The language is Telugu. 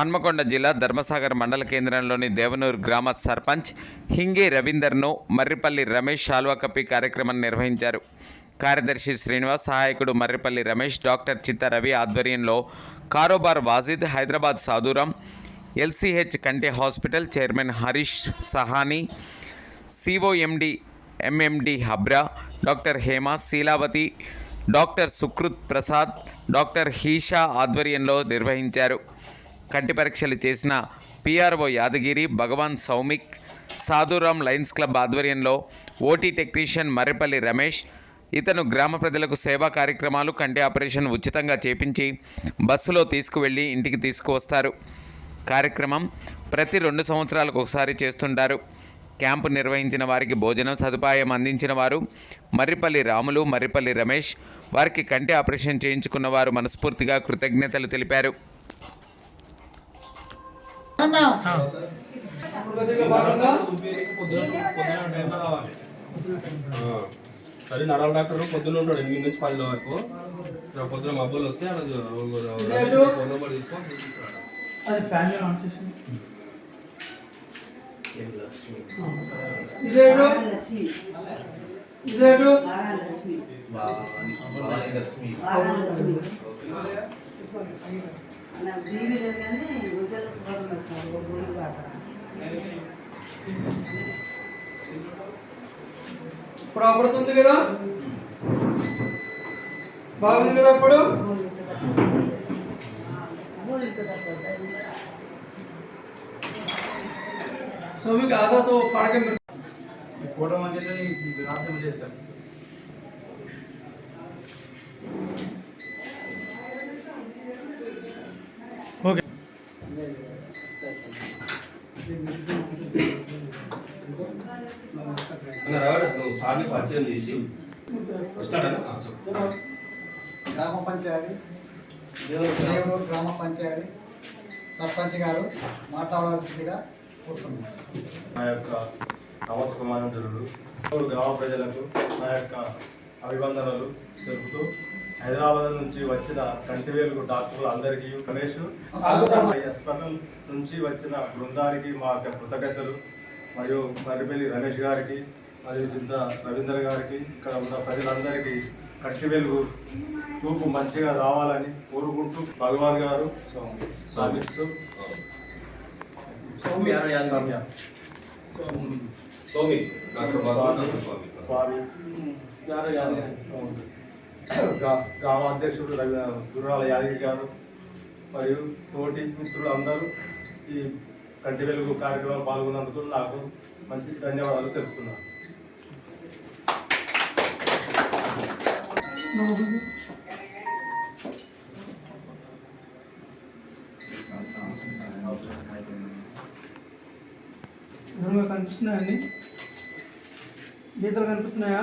హన్మకొండ జిల్లా ధర్మసాగర్ మండల కేంద్రంలోని దేవనూరు గ్రామ సర్పంచ్ హింగే రవీందర్ను మర్రిపల్లి రమేష్ శాల్వా కప్పి కార్యక్రమం నిర్వహించారు. కార్యదర్శి శ్రీనివాస్ సహాయకుడు మర్రిపల్లి రమేష్ డాక్టర్ చిత్త రవి ఆధ్వర్యంలో కారోబార్ వాజిద్ హైదరాబాద్ సాధురాం ఎల్సీహెచ్ కంటి hospital chairman Harish Sahani COMD MMD Habra doctor Hema Sheelavathi doctor Sukrit Prasad doctor Heesha ఆధ్వర్యంలో నిర్వహించారు. కంటి పరీక్షలు చేసిన PRO Yadagiri Bhagwan Soumik Sadhuram Lions Club ఆధ్వర్యంలో ఓటీ టెక్నీషియన్ మర్రిపల్లి రమేష్ ఇతను గ్రామ ప్రజలకు సేవా కార్యక్రమాలు కంటి ఆపరేషన్ ఉచితంగా చేపించి బస్సులో తీసుకువెళ్ళి ఇంటికి తీసుకువస్తారు. కార్యక్రమం ప్రతి రెండు సంవత్సరాలకు ఒకసారి చేస్తుంటారు. క్యాంపు నిర్వహించిన వారికి భోజనం సదుపాయం అందించిన వారు మర్రిపల్లి రాములు మర్రిపల్లి రమేష్ వారికి కంటి ఆపరేషన్ చేయించుకున్న వారు మనస్ఫూర్తిగా కృతజ్ఞతలు తెలిపారు. సరే నడవ డాక్టర్ పొద్దున్న ఉంటాడు ఎనిమిది నుంచి పది వరకు. పొద్దున మబ్బులు వస్తే ఫోన్ నెంబర్ నా జీవిలోనే ఉద్యోగ ఇప్పుడు కదా? బాగుంది కదా అప్పుడు? సో మీకు ఆదాతో పడక ఫోటో మంచి రాత్రి చేస్తాను నువ్వు సార్ని పరిచయం చేసి వస్తాడన్నా ఆ, చెప్పు. గ్రామ పంచాయతీ. దేవుడు గ్రామ. పంచాయతీ. సర్పంచ్ గారు మాట్లాడవలసిందిగా కోరుతున్నాను. నా యొక్క నమస్కారాంజలు గ్రామ ప్రజలకు నా యొక్క అభివందనలు తెలుపుతూ హైదరాబాద్ నుంచి వచ్చిన కంటివేలు డాక్టర్లు అందరికీ గణేష్ హాస్పిటల్ నుంచి వచ్చిన బృందానికి మా యొక్క కృతజ్ఞతలు మరియు మరిపల్లి రమేష్ గారికి మరియు చింత రవీందర్ గారికి ఇక్కడ ఉన్న ప్రజలందరికీ కంటి వెలుగు చూపు మంచిగా రావాలని కోరుకుంటూ భగవాన్ గారు స్వామి స్వామి స్వామి గ్రా- గ్రామ అధ్యక్షుడు రవి గుర్రాల యాదగిరి గారు మరియు తోటి మిత్రులు అందరూ ఈ కంటి వెలుగు కార్యక్రమంలో పాల్గొన్నందుకు నాకు మంచి ధన్యవాదాలు తెలుపుతున్నాను. కనిపిస్తున్నాయండి గీతలు కనిపిస్తున్నాయా?